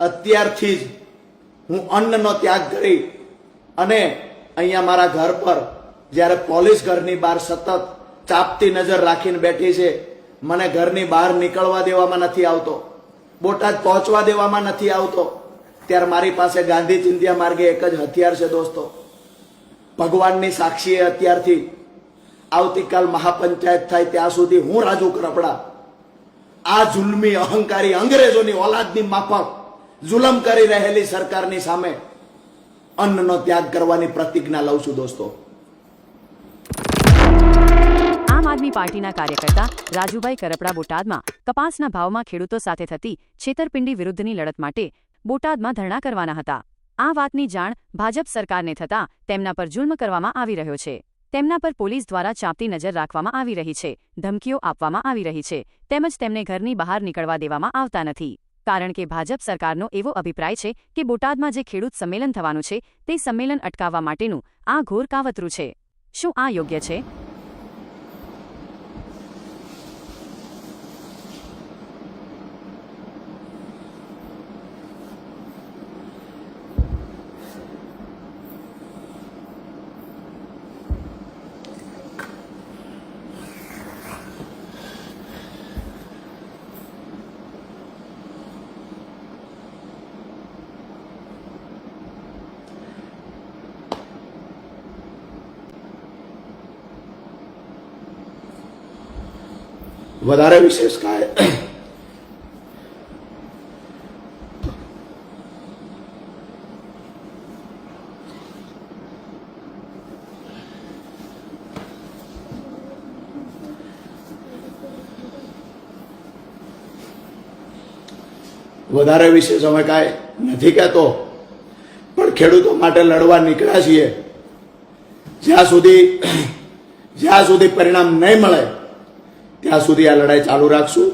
અત્યારથી જ હું અન્નનો ત્યાગ કરી અને અહીંયા મારા ઘર પર જ્યારે પોલીસ ઘરની બહાર સતત ચાપતી નજર રાખીને બેઠી છે, મને ઘરની બહાર નીકળવા દેવામાં નથી આવતો, બોટાદ પહોંચવા દેવામાં નથી આવતો, ત્યારે મારી પાસે ગાંધી ચિંધ્યા માર્ગે એક જ હથિયાર છે દોસ્તો. ભગવાનની સાક્ષીએ અત્યારથી આવતીકાલ મહાપંચાયત થાય ત્યાં સુધી હું રાજુ કરપડા આ જુલમી અહંકારી અંગ્રેજોની ઓલાદની માફક જુલમ કરી રહેલી સરકારની સામે અન્નનો ત્યાગ કરવાની પ્રતિજ્ઞા લઉં છું દોસ્તો. આમ આદમી પાર્ટીના કાર્યકર્તા રાજુભાઈ કરપડા બોટાદમાં કપાસના ભાવમાં ખેડૂતો સાથે થતી છેતરપિંડી વિરુદ્ધની લડત માટે બોટાદમાં ધરણા કરવાના હતા. આ વાતની જાણ ભાજપ સરકારને થતાં તેમના પર જુલ્મ કરવામાં આવી રહ્યો છે. તેમના પર પોલીસ દ્વારા ચાંપતી નજર રાખવામાં આવી રહી છે. ધમકીઓ આપવામાં આવી રહી છે. તેમજ તેમને ઘરની બહાર નીકળવા દેવામાં આવતા નથી. કારણ કે ભાજપ સરકારનો એવો અભિપ્રાય છે કે બોટાદમાં જે ખેડૂત સંમેલન થવાનું છે, તે સંમેલન અટકાવવા માટેનું આ ઘોર કાવતરું છે. શું આ યોગ્ય છે? વધારે વિશેષ કાંઈ વધારે વિશેષ અમે કાંઈ નથી કહેતો, પણ ખેડૂતો માટે લડવા નીકળ્યા છીએ. જ્યાં સુધી જ્યાં સુધી પરિણામ નહીં મળે ત્યાં સુધી આ લડાઈ ચાલુ રાખશું.